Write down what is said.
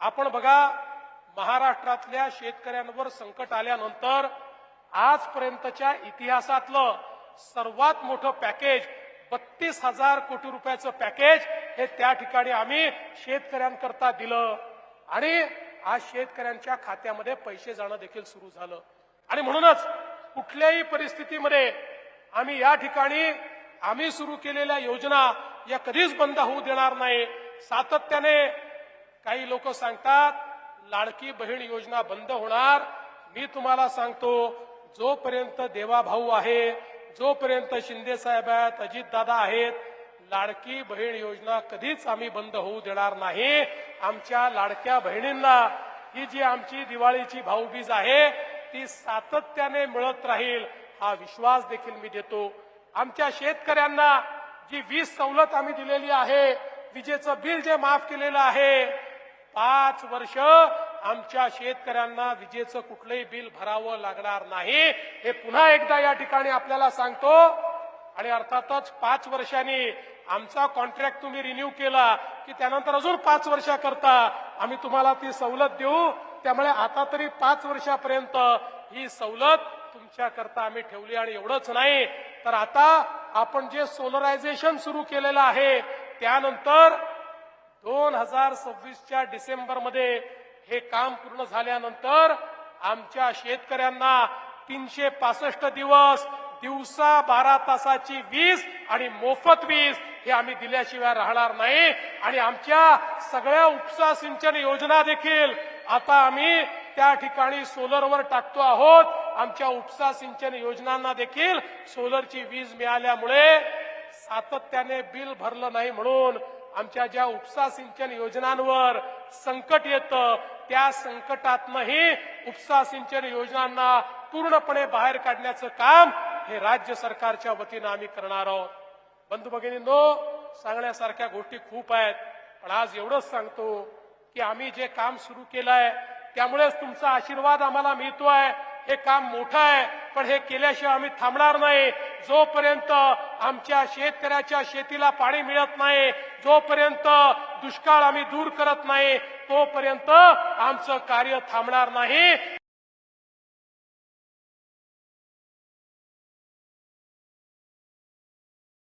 आपण बघा महाराष्ट्रातल्या शेतकऱ्यांवर संकट आल्यानंतर आजपर्यंतच्या इतिहासातलं सर्वात मोठं पॅकेज बत्तीस हजार कोटी रुपयाचं पॅकेज हे त्या ठिकाणी आम्ही शेतकऱ्यांकरता दिलं. आणि आज शेतकऱ्यांच्या खात्यामध्ये पैसे जाणं देखील सुरू झालं. आणि म्हणूनच कुठल्याही परिस्थितीमध्ये आम्ही या ठिकाणी आम्ही सुरू केलेल्या योजना या कधीच बंद होऊ देणार नाही. सातत्याने काही लोक सांगतात लाडकी बहीण योजना बंद होणार. मी तुम्हाला सांगतो जोपर्यंत देवाभाऊ आहे जोपर्यंत शिंदे साहेब आहेत अजितदादा आहेत लाडकी बहीण योजना कधीच आम्ही बंद होऊ देणार नाही. आमच्या लाडक्या बहिणींना ही जी आमची दिवाळीची भाऊबीज आहे ती सातत्याने मिळत राहील हा विश्वास देखील मी देतो. आमच्या शेतकऱ्यांना जी वीज सवलत आम्ही दिलेली आहे विजेचं बिल जे माफ केलेलं आहे पाच वर्ष आमच्या शेतकऱ्यांना विजेचं कुठलंही बिल भरावं लागणार नाही. हे पुन्हा एकदा या ठिकाणी आपल्याला सांगतो. आणि अर्थातच पाच वर्षांनी आमचा कॉन्ट्रॅक्ट तुम्ही रिन्यू केला की त्यानंतर अजून पाच वर्षाकरता आम्ही तुम्हाला ती सवलत देऊ. त्यामुळे आता तरी पाच वर्षापर्यंत ही सवलत तुमच्याकरता आम्ही ठेवली आणि एवढंच नाही. तर आता आपण जे सोलरायझेशन सुरू केलेलं आहे त्यानंतर दोन हजार सव्वीसच्या डिसेंबरमध्ये हे काम पूर्ण झाल्यानंतर आमच्या शेतकऱ्यांना तीनशे पासष्ट दिवस दिवसा बारा तासाची वीज आणि मोफत वीज हे आम्ही दिल्याशिवाय राहणार नाही. आणि आमच्या सगळ्या उपसा सिंचन योजना देखील आता आम्ही त्या ठिकाणी सोलरवर टाकतो आहोत. आमच्या उपसा सिंचन योजनांना देखील सोलरची वीज मिळाल्यामुळे सातत्याने बिल भरलं नाही म्हणून आमच्या ज्या उपसा सिंचन योजनांवर संकट येतं त्या संकटातनही उपसा सिंचन योजनांना पूर्णपणे बाहेर काढण्याचं काम हे राज्य सरकारच्या वतीनं आम्ही करणार आहोत. बंधू भगिनींनो सांगण्यासारख्या गोष्टी खूप आहेत पण आज एवढंच सांगतो की आम्ही जे काम सुरू केलंय त्यामुळेच तुमचा आशीर्वाद आम्हाला मिळतोय. हे काम मोठं आहे. पण हे केल्याशिवाय आम्ही थांबणार नाही. जोपर्यंत आमच्या शेतकऱ्याच्या शेतीला पाणी मिळत नाही जोपर्यंत दुष्काळ आम्ही दूर करत नाही तोपर्यंत आमचं कार्य थांबणार नाही.